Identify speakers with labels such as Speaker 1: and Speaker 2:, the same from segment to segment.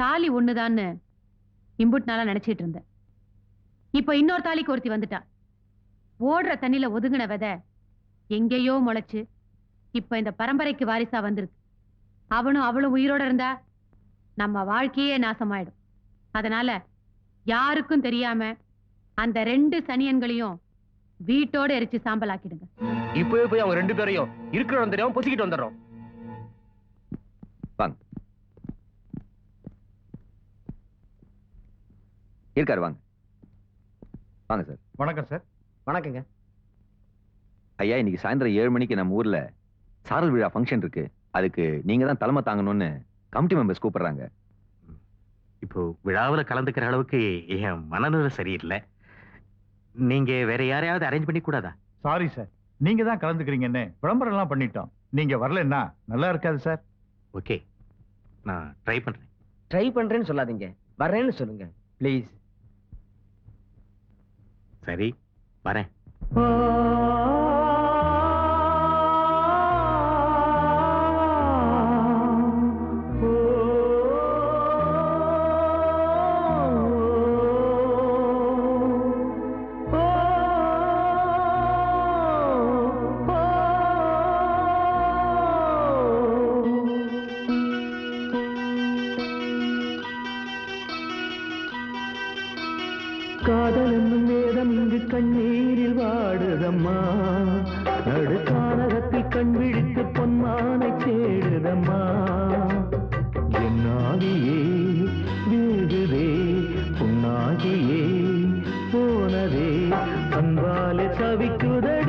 Speaker 1: தாலி ஒண்ணுதான்னு இம்புட் நாளா நினைச்சிட்டு இருந்தேன். இப்ப இன்னொரு தாலிக்கு ஒருத்தி வந்துட்டா. ஓடுற தண்ணில ஒதுங்கின வித எங்கேயோ முளைச்சு இப்ப இந்த பரம்பரைக்கு வாரிசா வந்திருக்கு. அவனும் அவளும் உயிரோட இருந்தா நம்ம வாழ்க்கையே நாசமாயிடும். அதனால யாருக்கும் தெரியாம அந்த ரெண்டு சனியன்களையும் வீட்டோட எரிச்சு சாம்பலாக்கிடுங்க.
Speaker 2: இப்பவே போய் அவங்க ரெண்டு பேரையும் இருக்கிறோம் தெரியாம பொசிக்கிட்டு வந்துடுறோம்
Speaker 3: இருக்காரு வாங்க. வாங்க சார்.
Speaker 4: வணக்கம் சார்.
Speaker 2: வணக்கங்க.
Speaker 3: ஐயா இன்னைக்கு சாயந்தரம் ஏழு மணிக்கு நம்ம ஊர்ல சாரல் விழா ஃபங்க்ஷன் இருக்கு. அதுக்கு நீங்க தான் தலைமை தாங்கணும்னு கமிட்டி மெம்பர்ஸ் கூப்பிடுறாங்க.
Speaker 5: இப்போ விழாவில் கலந்துக்கிற அளவுக்கு என் மனநிலை சரியில்லை. நீங்க வேற யாரையாவது அரேஞ்ச் பண்ணி கூடாதா?
Speaker 4: சாரி சார் நீங்க தான் கலந்துக்கிறீங்கன்னு விளம்பரம் எல்லாம் பண்ணிட்டோம். நீங்க வரலன்னா நல்லா இருக்காது சார்
Speaker 5: ஓகே நான் ட்ரை பண்றேன்.
Speaker 2: ட்ரை பண்றேன்னு சொல்லாதீங்க. வரேன்னு சொல்லுங்க. ப்ளீஸ்
Speaker 5: சரி வரேன்.
Speaker 6: கண் பொன்மானை தேடுதம்மா என்னாகியே வீடுதே புண்ணாகியே போனதே அன்பாலே தவிக்குதே.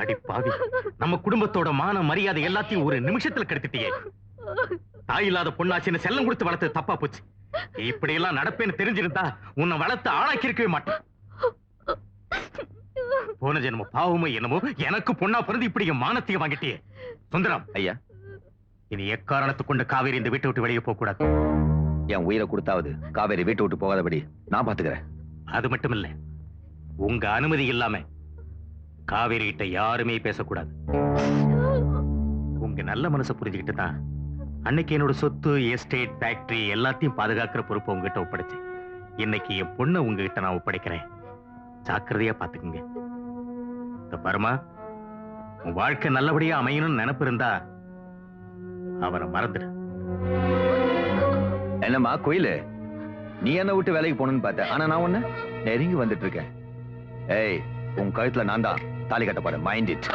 Speaker 6: பொன்மானை
Speaker 5: பாவி நம்ம குடும்பத்தோட மான மரியாதை எல்லாத்தையும் ஒரு நிமிஷத்துல கெடுத்துட்டியே. தாய் இல்லாத பொண்ணாச்சின்னு செல்லம் கொடுத்து வளர்த்து தப்பா போச்சு. இப்படி எல்லாம் நடப்பேன்னு தெரிஞ்சிருந்தா உன்னை வளர்த்து ஆளாக்கி இருக்கவே மாட்டேன். போன ஜென்ம பாவமோ என்னமோ எனக்கு பொண்ணா பிறந்து இப்படி மானத்தையும் வாங்கிட்டியே. சுந்தரம்.
Speaker 7: ஐயா.
Speaker 5: இனி எக்காரணத்தை கொண்டு காவேரி இந்த வீட்டை விட்டு வெளியே போக கூடாது
Speaker 7: என் உயிரை கொடுத்தாவது காவேரி வீட்டை விட்டு போகாதபடி நான் பாத்துக்கிறேன்
Speaker 5: அது மட்டும் இல்ல உங்க அனுமதி இல்லாம காவேரி கிட்ட யாருமே பேசக்கூடாது. உங்க நல்ல மனசை புரிஞ்சுக்கிட்டு தான் அன்னைக்கு என்னோட சொத்து எஸ்டேட் ஃபேக்டரி எல்லாத்தையும் பாதுகாக்கிற பொறுப்பு உங்ககிட்ட ஒப்படைச்சேன். இன்னைக்கு என் பொண்ணை உங்ககிட்ட நான் ஒப்படைக்கிறேன். ஜாக்கிரதையா பாத்துக்குங்க இந்த உன் வாழ்க்கை நல்லபடியா அமையணும்னு நினைப்பு இருந்தா அவரை மறந்துடு.
Speaker 7: என்னம்மா கோயிலு? நீ என்ன விட்டு வேலைக்கு போகணும்னு பார்த்த? ஆனா நான் ஒண்ணு? நெருங்கி வந்துட்டு இருக்கேன். ஏய் உன் கழுத்துல நான் தான் தாலி கட்ட போறேன். மைண்ட் இட்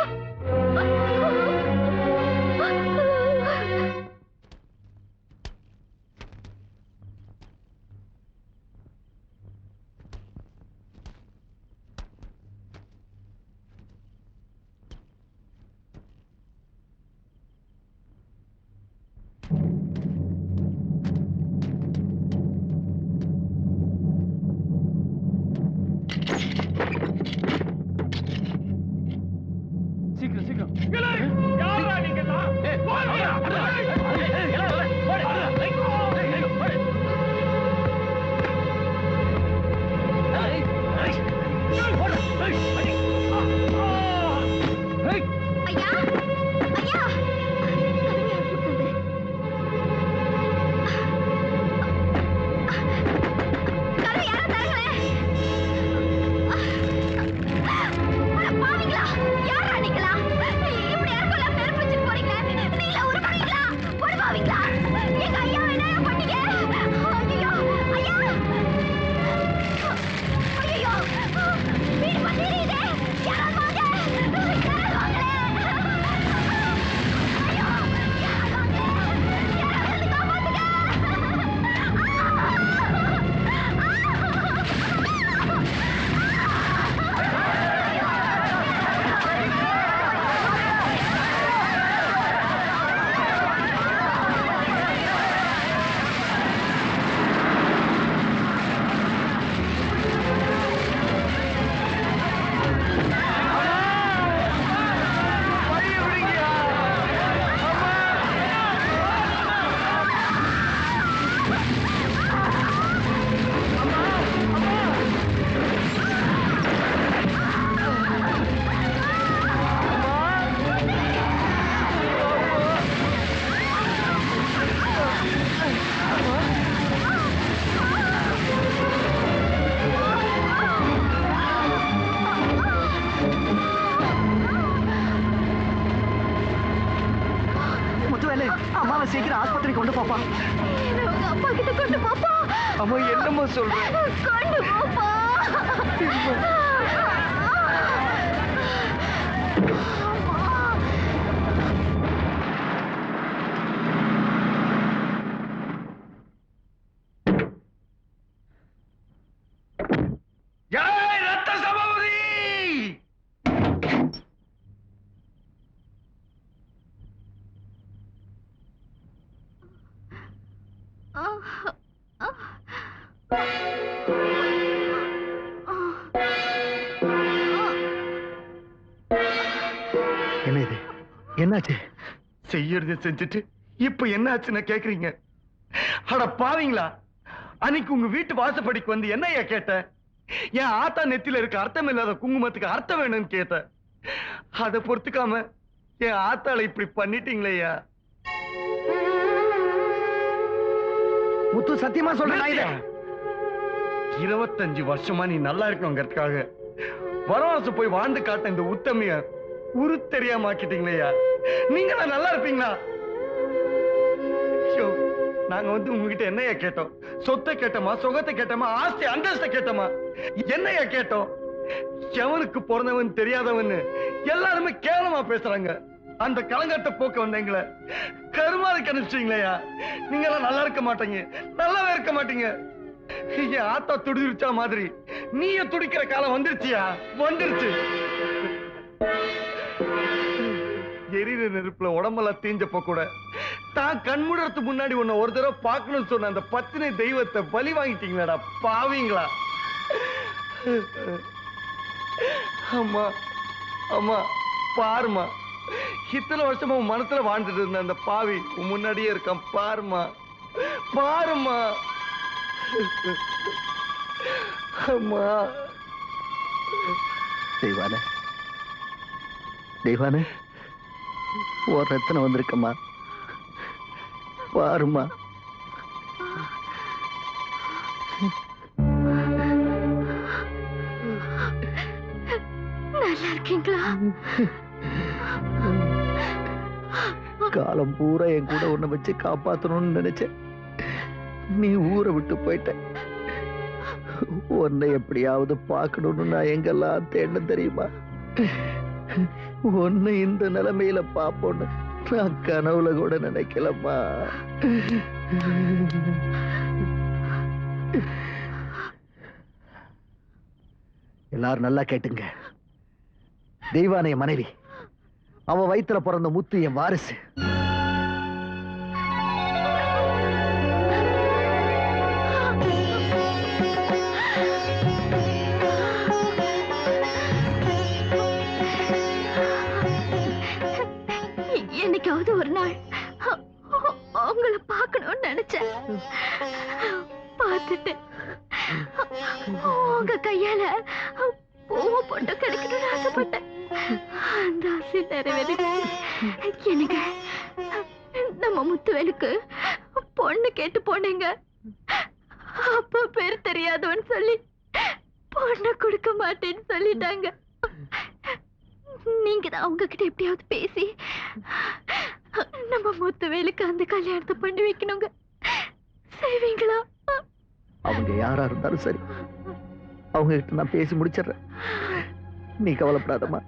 Speaker 6: என்னம்மா என்னாச்சு
Speaker 8: செய்யறத செஞ்சுட்டு இப்ப என்ன ஆச்சுன்னு கேக்குறீங்க? அட பாவீங்களா? அன்னைக்கு உங்க வீட்டு வாசப்படிக்கு வந்து என்னய்யா கேட்ட? என் ஆத்தா நெத்தில இருக்க அர்த்தம் இல்லாத குங்குமத்துக்கு அர்த்தம் வேணும்னு கேட்ட. அதை பொறுத்துக்காம என் ஆத்தாளை இப்படி பண்ணிட்டீங்களேயா
Speaker 6: முத்து சத்தியமா சொல்றேன்
Speaker 8: இருபத்தஞ்சு வருஷமா நீ நல்லா இருக்கணுங்கிறதுக்காக வனவாசம் போய் வாழ்ந்து காட்ட இந்த உத்தமிய உரு தெரியாம நீங்க தான் நல்லா இருப்பீங்களா? நாங்க வந்து உங்ககிட்ட என்னையா கேட்டோம்? சொத்தை கேட்டோமா சுகத்தை கேட்டோமா ஆஸ்தி அந்தஸ்தை கேட்டோமா? என்னையா கேட்டோம்? எவனுக்கு பிறந்தவன் தெரியாதவன்னு எல்லாருமே கேவலமா பேசுறாங்க. அந்த கலங்கட்ட போக்க வந்தீங்களே கருமாறு கணிச்சிட்டீங்களா நீங்க எல்லாம் நல்லா இருக்க மாட்டீங்க. நல்லாவே இருக்க மாட்டீங்க. என் ஆத்தா துடிச்சா மாதிரி? நீய துடிக்கிற காலம் வந்துருச்சியா? வந்துருச்சு. எரியிற நெருப்புல உடம்பெல்லாம் தீஞ்சப்ப கூட தான் கண்முடறதுக்கு முன்னாடி உன்னை ஒரு தடவை பார்க்கணும்னு சொன்ன அந்த பத்தினை தெய்வத்தை பலி வாங்கிட்டீங்களாடா பாவீங்களா? அம்மா அம்மா பாருமா இத்தனை வருஷமா உன் மனசுல வாழ்ந்துட்டு இருந்த அந்த பாவி உன் முன்னாடியே இருக்கான் பாருமா பாருமா அம்மா.
Speaker 9: தெய்வானே தெய்வானே. ஒரு ரத்தனை வந்திருக்கம்மா. பாருமா
Speaker 10: நல்லா இருக்கீங்களா
Speaker 9: காலம் பூரா என் கூட உன்னை வச்சு காப்பாத்தணும்னு நினைச்சேன். நீ ஊரை விட்டு போயிட்ட. உன்னை எப்படியாவது பார்க்கணும்னு நான் எங்கெல்லாம் தேட தெரியுமா? ஒன்னு இந்த நிலைமையில பாப்போன்னு நான் கனவுல கூட நினைக்கலம்மா. எல்லாரும் நல்லா கேட்டுங்க. தெய்வானைய மனைவி அவ வயித்துல பிறந்த முத்து என் வாரிசு.
Speaker 10: நம்ம முத்துவேலுக்கு அந்த கல்யாணத்தை பண்ணி வைக்கணுங்க. செய்வீங்களா?
Speaker 9: அவங்க யாரா இருந்தாலும் சரி. அவங்க கிட்ட நான் பேசி முடிச்சிடுறேன். நீ கவலைப்படாதம்மா.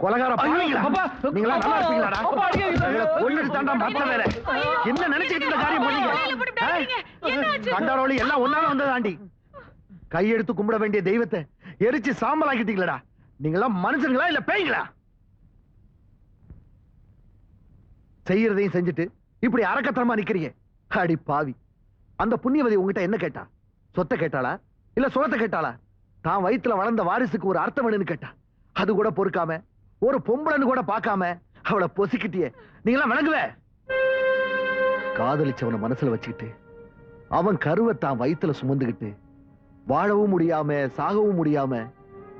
Speaker 9: கொலகார? நீங்களா நல்லா இருப்பீங்களாடா. தாண்டா மத்த வேலை என்ன நினைச்சிட்டு இந்த காரியம் பண்ணீங்க ஆ? கண்டாரோளி எல்லாம் ஒன்னால வந்ததாண்டி. கையெடுத்து கும்பிட வேண்டிய தெய்வத்தை எரிச்சு சாம்பலாக்கிட்டீங்களடா. நீங்களாம் மனுஷங்களா இல்ல பேய்களா? செய்யறதையும் செஞ்சுட்டு இப்படி அரக்கத்தனமா நிக்கிறீங்க. அடி பாவி. அந்த புண்ணியவதி உங்ககிட்ட என்ன கேட்டா? சொத்தை கேட்டாளா? இல்ல சுகத்தை கேட்டாளா? தான் வயித்துல வளர்ந்த வாரிசுக்கு ஒரு அர்த்தம் வேணும்னு கேட்டா? அது கூட பொறுக்காம ஒரு பொம்பளைன்னு கூட பார்க்காம அவளை பொசிக்கிட்டியே. நீங்களாம் வணங்குவே காதலிச்சவனை மனசுல வச்சுக்கிட்டு அவன் கருவை தான் வயித்துல சுமந்துக்கிட்டு வாழவும் முடியாம சாகவும் முடியாம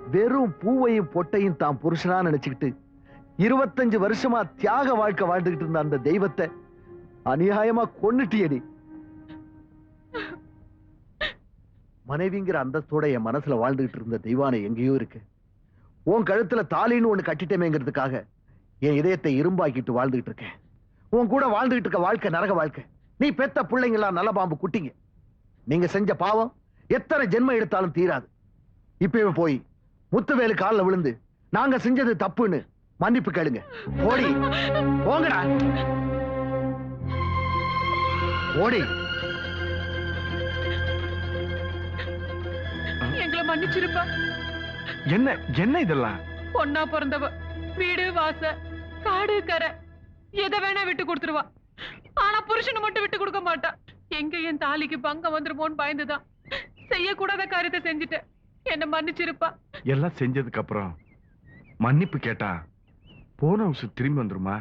Speaker 9: வெறும் பூவையும் பொட்டையும் தான் புருஷனா நினைச்சுக்கிட்டு இருபத்தஞ்சு வருஷமா தியாக வாழ்க்கை வாழ்ந்துகிட்டு இருந்த அந்த தெய்வத்தை அநியாயமா கொன்னுட்டியடி மனைவிங்கிற அந்தஸ்தோட என் மனசுல வாழ்ந்துகிட்டு இருந்த தெய்வானை எங்கேயோ இருக்கு. உன் கழுத்துல தாலின்னு ஒண்ணு கட்டிட்டேமேங்கிறதுக்காக என் இதயத்தை இரும்பாக்கிட்டு வாழ்ந்துகிட்டு இருக்கேன். உன் கூட வாழ்ந்துகிட்டு இருக்க வாழ்க்கை நரக வாழ்க்கை. நீ பெத்த பிள்ளைங்களா நல்ல பாம்பு குட்டிங்க. நீங்க செஞ்ச பாவம் எத்தனை ஜென்மம் எடுத்தாலும் தீராது. இப்பவே போய் முத்துவேலு கால்ல விழுந்து நாங்க செஞ்சது தப்புன்னு மன்னிப்பு கேளுங்க. ஓடி போங்கடா. ஓடி
Speaker 11: எங்களை மன்னிச்சிருப்பா.
Speaker 8: என்ன என்ன இதெல்லாம்?
Speaker 11: பொண்ணா பிறந்தவ வீடு வாச காடு கரை எதை வேணா விட்டு கொடுத்துருவா. ஆனா புருஷனை மட்டும் விட்டு கொடுக்க மாட்டா. எங்க என் தாலிக்கு பங்கம் வந்துருமோன்னு பயந்துதான் செய்யக்கூடாத காரியத்தை செஞ்சுட்டேன் என்ன மன்னிச்சிருப்பா.
Speaker 12: எல்லாம் செஞ்சதுக்கு அப்புறம் மன்னிப்பு கேட்டா போன உசு திரும்பி வந்துருமா?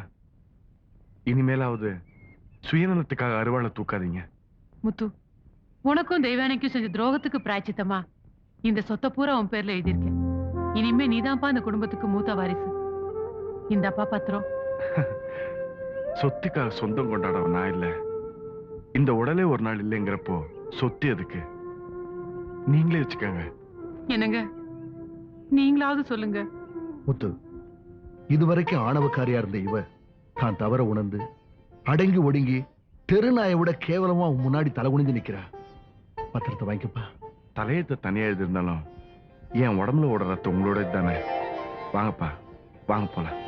Speaker 12: இனிமேலாவது சுயநலத்துக்காக அருவாளை தூக்காதீங்க.
Speaker 11: முத்து உனக்கும் தெய்வானைக்கும் செஞ்ச துரோகத்துக்கு பிராய்ச்சித்தமா இந்த சொத்தை பூரா உன் பேர்ல எழுதியிருக்கேன். இனிமே நீதான்ப்பா இந்த குடும்பத்துக்கு மூத்த வாரிசு. இந்தப்பா பத்திரம்.
Speaker 12: சொத்துக்காக சொந்தம் கொண்டாட நான் இல்ல. இந்த உடலே ஒரு நாள் இல்லைங்கிறப்போ சொத்து எதுக்கு? நீங்களே வச்சுக்கோங்க.
Speaker 11: என்னங்க? நீங்களாவது சொல்லுங்க.
Speaker 9: முத்து இதுவரைக்கும் ஆணவக்காரியா இருந்த இவ தான் தவற உணர்ந்து அடங்கி ஒடுங்கி தெருநாயை விட கேவலமா உன் முன்னாடி தலை குனிஞ்சு நிக்கிறா. பத்திரத்தை வாங்கிக்கப்பா.
Speaker 12: தலையத்தை தனியா எழுதிருந்தாலும் என் உடம்புல ஓடுற ரத்தம் உங்களோட தானே? வாங்கப்பா வாங்க போலாம்.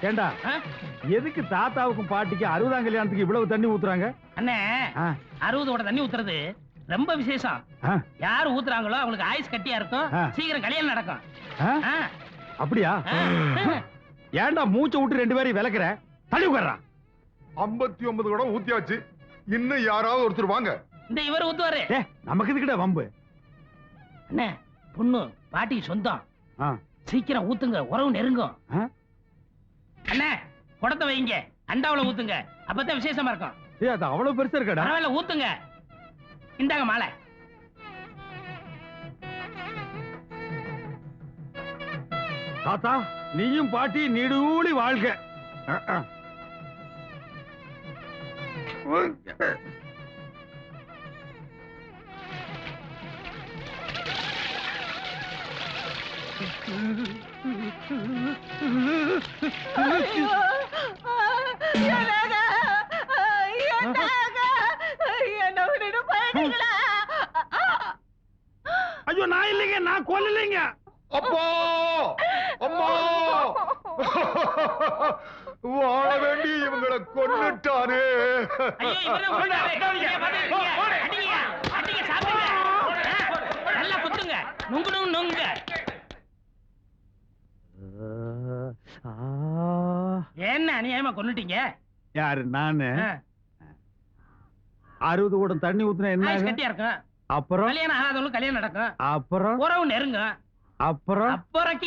Speaker 13: ஏண்டா எதுக்கு தாத்தாவுக்கும் பாட்டிக்கும் அறுபதாம் கல்யாணத்துக்கு இவ்வளவு தண்ணி ஊத்துறாங்க?
Speaker 14: அண்ணே. அறுபதோட தண்ணி ஊத்துறது ரொம்ப விசேஷம். யார் ஊத்துறாங்களோ அவங்களுக்கு ஆயுஸ் கட்டியா இருக்கும். சீக்கிரம் கல்யாணம் நடக்கும்.
Speaker 13: அப்படியா?
Speaker 14: ஆ.
Speaker 13: ஏன்டா மூச்சை விட்டு ரெண்டு பேரையும் விளக்குற தள்ளி உட்கார்றான்
Speaker 15: ஐம்பத்தி ஒன்பது குடம் ஊத்தியாச்சு. இன்னும் யாராவது ஒருத்தர் வாங்க.
Speaker 14: இந்த இவர் ஊத்துவாரு.
Speaker 13: நமக்கு இதுக்கிட்ட வம்பு?
Speaker 14: அண்ணே பொண்ணு பாட்டி சொந்தம். சீக்கிரம் ஊத்துங்க உறவு நெருங்கும்? அண்ணே குடத்தை வைங்க அண்டாவுல ஊத்துங்க. அப்பதான் விசேஷமா இருக்கும்.
Speaker 13: ஏ அது அவ்வளவு பெருசா இருக்கடா?
Speaker 14: பரவாயில்ல ஊத்துங்க. இந்தாங்க மாலை.
Speaker 13: தாத்தா நீயும் பாட்டி நீடூழி வாழ்க. ஐயோ நான் இல்லைங்க நான் கொல்லலைங்க
Speaker 15: அப்பா! அம்மா வாழ வேண்டி இவங்களை.
Speaker 14: ஆ, நல்லா குத்துங்க. நுங்கு நுங்கு நுங்க. என்ன அநியாயமா கொன்னுட்டீங்க?
Speaker 13: யாரு நானு? அறுபது கூடம் தண்ணி ஊத்துனா என்ன?
Speaker 14: கட்டியா இருக்கும்?
Speaker 13: அப்புறம்?
Speaker 14: கல்யாணம் ஆகாதவங்களுக்கு கல்யாணம் நடக்கும்.
Speaker 13: அப்புறம்?
Speaker 14: உறவு நெருங்கும்.
Speaker 13: அப்புறம்?
Speaker 14: அப்புறம்